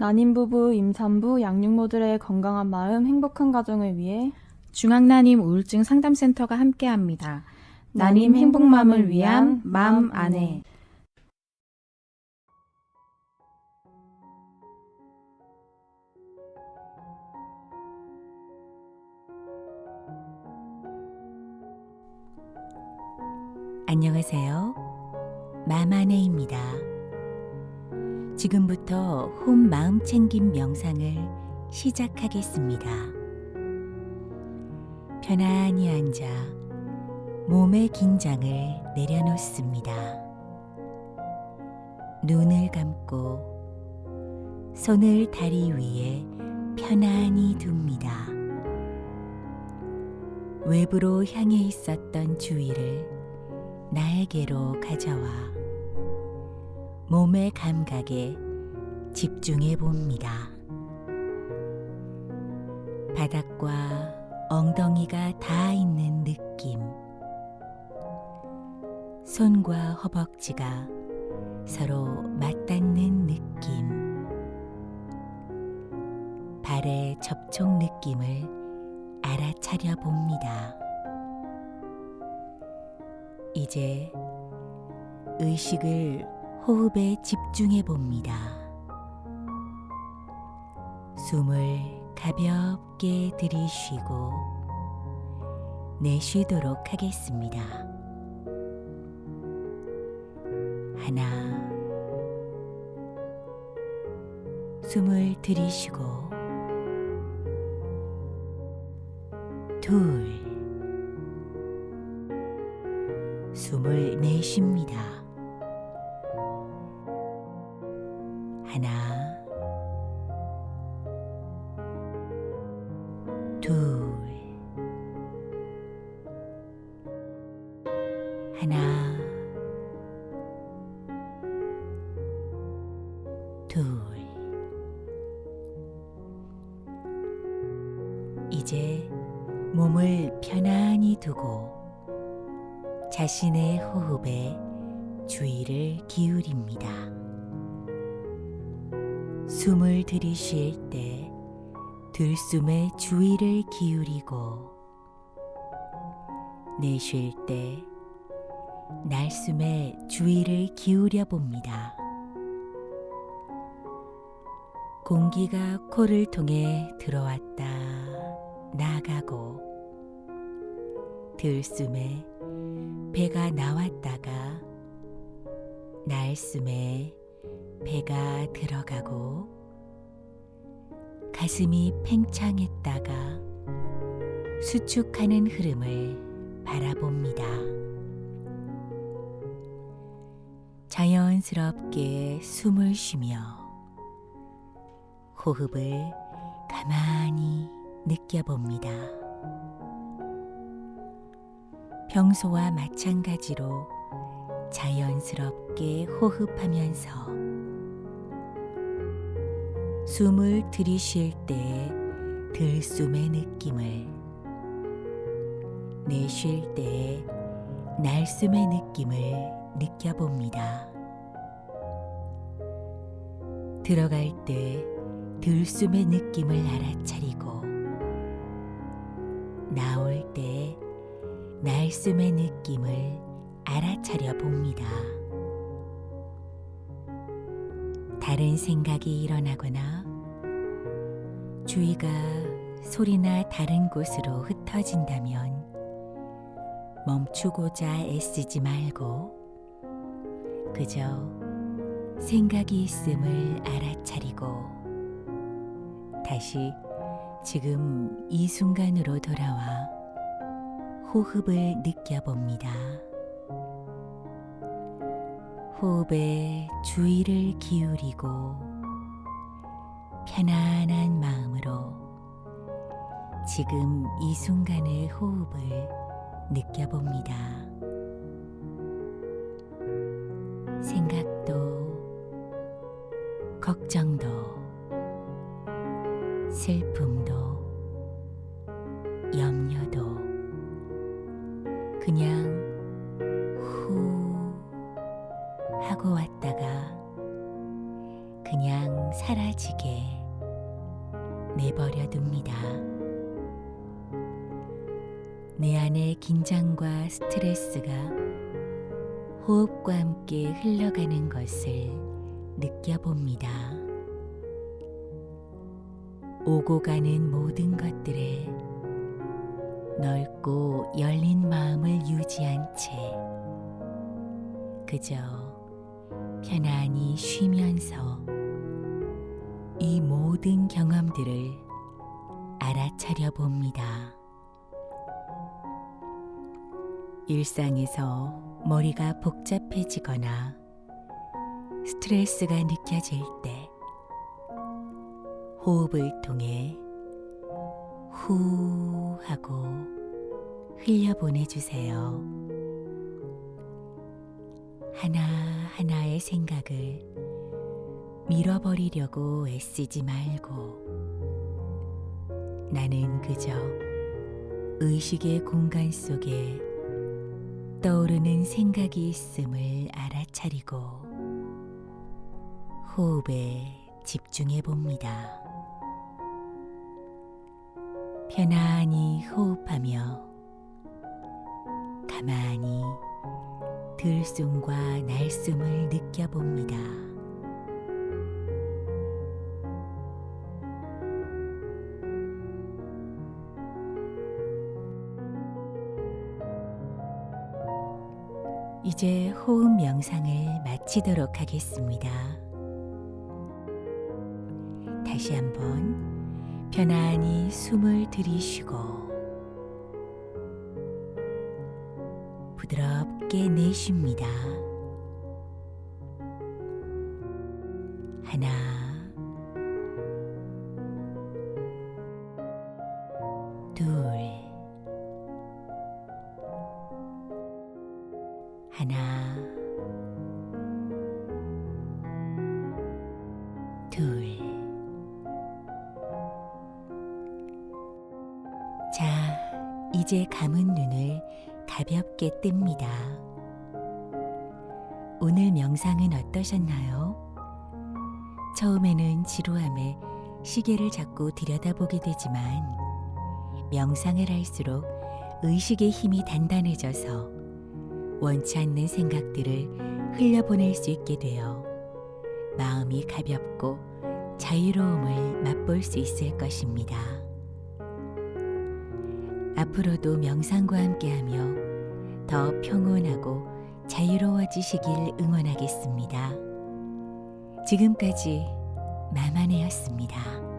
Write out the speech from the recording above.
난임 부부, 임산부, 양육모들의 건강한 마음, 행복한 가정을 위해 중앙난임 우울증 상담센터가 함께합니다. 난임 행복맘을 위한 맘 안에 안녕하세요. 마마네입니다. 지금부터 홈 마음 챙김 명상을 시작하겠습니다. 편안히 앉아 몸의 긴장을 내려놓습니다. 눈을 감고 손을 다리 위에 편안히 둡니다. 외부로 향해 있었던 주의를 나에게로 가져와 몸의 감각에 집중해 봅니다. 바닥과 엉덩이가 닿아 있는 느낌. 손과 허벅지가 서로 맞닿는 느낌. 발의 접촉 느낌을 알아차려 봅니다. 이제 의식을 호흡에 집중해 봅니다. 숨을 가볍게 들이쉬고 내쉬도록 하겠습니다. 하나, 숨을 들이쉬고, 둘, 하나, 둘, 하나, 둘. 이제 몸을 편안히 두고 자신의 호흡에 주의를 기울입니다. 숨을 들이쉴 때 들숨에 주의를 기울이고 내쉴 때 날숨에 주의를 기울여 봅니다. 공기가 코를 통해 들어왔다 나가고 들숨에 배가 나왔다가 날숨에 배가 들어가고 가슴이 팽창했다가 수축하는 흐름을 바라봅니다. 자연스럽게 숨을 쉬며 호흡을 가만히 느껴봅니다. 평소와 마찬가지로 자연스럽게 호흡하면서 숨을 들이쉴 때 들숨의 느낌을 내쉴 때 날숨의 느낌을 느껴봅니다. 들어갈 때 들숨의 느낌을 알아차리고 나올 때 날숨의 느낌을 알아차려 봅니다. 다른 생각이 일어나거나 주의가 소리나 다른 곳으로 흩어진다면 멈추고자 애쓰지 말고 그저 생각이 있음을 알아차리고 다시 지금 이 순간으로 돌아와 호흡을 느껴봅니다. 호흡에 주의를 기울이고 편안한 마음으로 지금 이 순간의 호흡을 느껴봅니다. 생각도 걱정도 하고 왔다가 그냥 사라지게 내버려 둡니다. 내 안의 긴장과 스트레스가 호흡과 함께 흘러가는 것을 느껴봅니다. 오고 가는 모든 것들에 넓고 열린 마음을 유지한 채 그저 편안히 쉬면서 이 모든 경험들을 알아차려 봅니다. 일상에서 머리가 복잡해지거나 스트레스가 느껴질 때 호흡을 통해 후 하고 흘려보내주세요. 하나하나의 생각을 밀어버리려고 애쓰지 말고 나는 그저 의식의 공간 속에 떠오르는 생각이 있음을 알아차리고 호흡에 집중해 봅니다. 편안히 호흡하며 가만히 들숨과 날숨을 느껴봅니다. 이제 호흡 명상을 마치도록 하겠습니다. 다시 한번 편안히 숨을 들이쉬고 부드럽게 내쉽니다. 하나, 둘, 하나, 둘. 자, 이제 감은 눈을 가볍게 뜹니다. 오늘 명상은 어떠셨나요? 처음에는 지루함에 시계를 자꾸 들여다보게 되지만 명상을 할수록 의식의 힘이 단단해져서 원치 않는 생각들을 흘려보낼 수 있게 되어 마음이 가볍고 자유로움을 맛볼 수 있을 것입니다. 앞으로도 명상과 함께하며 더 평온하고 자유로워지시길 응원하겠습니다. 지금까지 마마네였습니다.